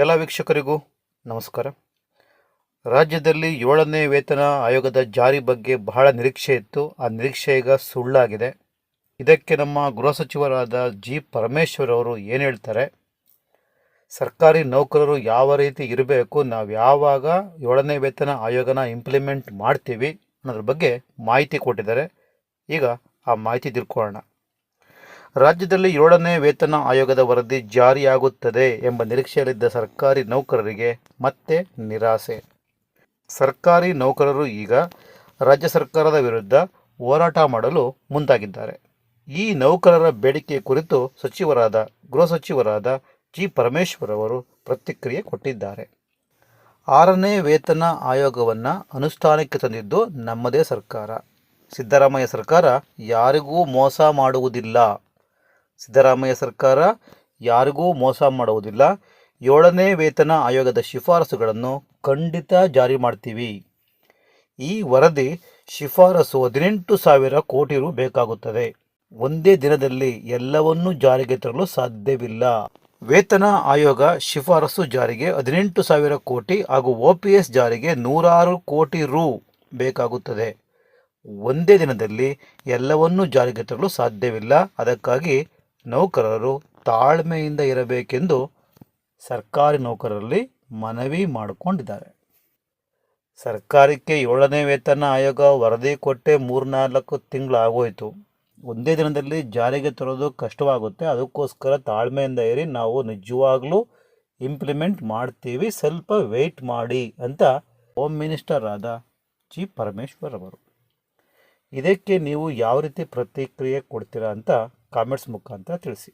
ಎಲ್ಲ ವೀಕ್ಷಕರಿಗೂ ನಮಸ್ಕಾರ. ರಾಜ್ಯದಲ್ಲಿ ಏಳನೇ ವೇತನ ಆಯೋಗದ ಜಾರಿ ಬಗ್ಗೆ ಬಹಳ ನಿರೀಕ್ಷೆ ಇತ್ತು. ಆ ನಿರೀಕ್ಷೆ ಈಗ ಸುಳ್ಳಾಗಿದೆ. ಇದಕ್ಕೆ ನಮ್ಮ ಗೃಹ ಸಚಿವರಾದ ಜಿ ಪರಮೇಶ್ವರ್ ಅವರು ಏನು ಹೇಳ್ತಾರೆ? ಸರ್ಕಾರಿ ನೌಕರರು ಯಾವ ರೀತಿ ಇರಬೇಕು, ನಾವು ಯಾವಾಗ ಏಳನೇ ವೇತನ ಆಯೋಗನ ಇಂಪ್ಲಿಮೆಂಟ್ ಮಾಡ್ತೀವಿ ಅನ್ನೋದ್ರ ಬಗ್ಗೆ ಮಾಹಿತಿ ಕೊಟ್ಟಿದ್ದಾರೆ. ಈಗ ಆ ಮಾಹಿತಿ ತಿಳ್ಕೊಳ್ಳೋಣ. ರಾಜ್ಯದಲ್ಲಿ ಏಳನೇ ವೇತನ ಆಯೋಗದ ವರದಿ ಜಾರಿಯಾಗುತ್ತದೆ ಎಂಬ ನಿರೀಕ್ಷೆಯಲ್ಲಿದ್ದ ಸರ್ಕಾರಿ ನೌಕರರಿಗೆ ಮತ್ತೆ ನಿರಾಸೆ. ಸರ್ಕಾರಿ ನೌಕರರು ಈಗ ರಾಜ್ಯ ಸರ್ಕಾರದ ವಿರುದ್ಧ ಹೋರಾಟ ಮಾಡಲು ಮುಂದಾಗಿದ್ದಾರೆ. ಈ ನೌಕರರ ಬೇಡಿಕೆ ಕುರಿತು ಸಚಿವರಾದ, ಗೃಹ ಸಚಿವರಾದ ಜಿ. ಪರಮೇಶ್ವರ್ ಅವರು ಪ್ರತಿಕ್ರಿಯೆ ಕೊಟ್ಟಿದ್ದಾರೆ. ಆರನೇ ವೇತನ ಆಯೋಗವನ್ನು ಅನುಷ್ಠಾನಕ್ಕೆ ತಂದಿದ್ದು ನಮ್ಮದೇ ಸರ್ಕಾರ. ಸಿದ್ದರಾಮಯ್ಯ ಸರ್ಕಾರ ಯಾರಿಗೂ ಮೋಸ ಮಾಡುವುದಿಲ್ಲ. ಸಿದ್ದರಾಮಯ್ಯ ಸರ್ಕಾರ ಯಾರಿಗೂ ಮೋಸ ಮಾಡುವುದಿಲ್ಲ. ಏಳನೇ ವೇತನ ಆಯೋಗದ ಶಿಫಾರಸುಗಳನ್ನು ಖಂಡಿತ ಜಾರಿ ಮಾಡ್ತೀವಿ. ಈ ವರದಿ ಶಿಫಾರಸು ಹದಿನೆಂಟು ಸಾವಿರ ಕೋಟಿ ರು ಬೇಕಾಗುತ್ತದೆ. ಒಂದೇ ದಿನದಲ್ಲಿ ಎಲ್ಲವನ್ನೂ ಜಾರಿಗೆ ತರಲು ಸಾಧ್ಯವಿಲ್ಲ. ವೇತನ ಆಯೋಗ ಶಿಫಾರಸು ಜಾರಿಗೆ ಹದಿನೆಂಟು ಸಾವಿರ ಕೋಟಿ ಹಾಗೂ ಒ ಪಿ ಎಸ್ ಜಾರಿಗೆ ನೂರಾರು ಕೋಟಿ ರು ಬೇಕಾಗುತ್ತದೆ. ಒಂದೇ ದಿನದಲ್ಲಿ ಎಲ್ಲವನ್ನೂ ಜಾರಿಗೆ ತರಲು ಸಾಧ್ಯವಿಲ್ಲ. ಅದಕ್ಕಾಗಿ ನೌಕರರು ತಾಳ್ಮೆಯಿಂದ ಇರಬೇಕೆಂದು ಸರ್ಕಾರಿ ನೌಕರರಲ್ಲಿ ಮನವಿ ಮಾಡಿಕೊಂಡಿದ್ದಾರೆ. ಸರ್ಕಾರಕ್ಕೆ ಏಳನೇ ವೇತನ ಆಯೋಗ ವರದಿ ಕೊಟ್ಟೆ ಮೂರ್ನಾಲ್ಕು ತಿಂಗಳು ಆಗೋಯ್ತು ಒಂದೇ ದಿನದಲ್ಲಿ ಜಾರಿಗೆ ತರೋದು ಕಷ್ಟವಾಗುತ್ತೆ. ಅದಕ್ಕೋಸ್ಕರ ತಾಳ್ಮೆಯಿಂದ ಇರಿ, ನಾವು ನಿಜವಾಗ್ಲೂ ಇಂಪ್ಲಿಮೆಂಟ್ ಮಾಡ್ತೀವಿ. ಸ್ವಲ್ಪ ವೆಯ್ಟ್ ಮಾಡಿ ಅಂತ ಹೋಮ್ ಮಿನಿಸ್ಟರ್ ಆದ ಜಿ. ಪರಮೇಶ್ವರ್ ಅವರು. ಇದಕ್ಕೆ ನೀವು ಯಾವ ರೀತಿ ಪ್ರತಿಕ್ರಿಯೆ ಕೊಡ್ತೀರಾ ಅಂತ ಕಾಮೆಂಟ್ಸ್ ಮುಖಾಂತರ ತಿಳಿಸಿ.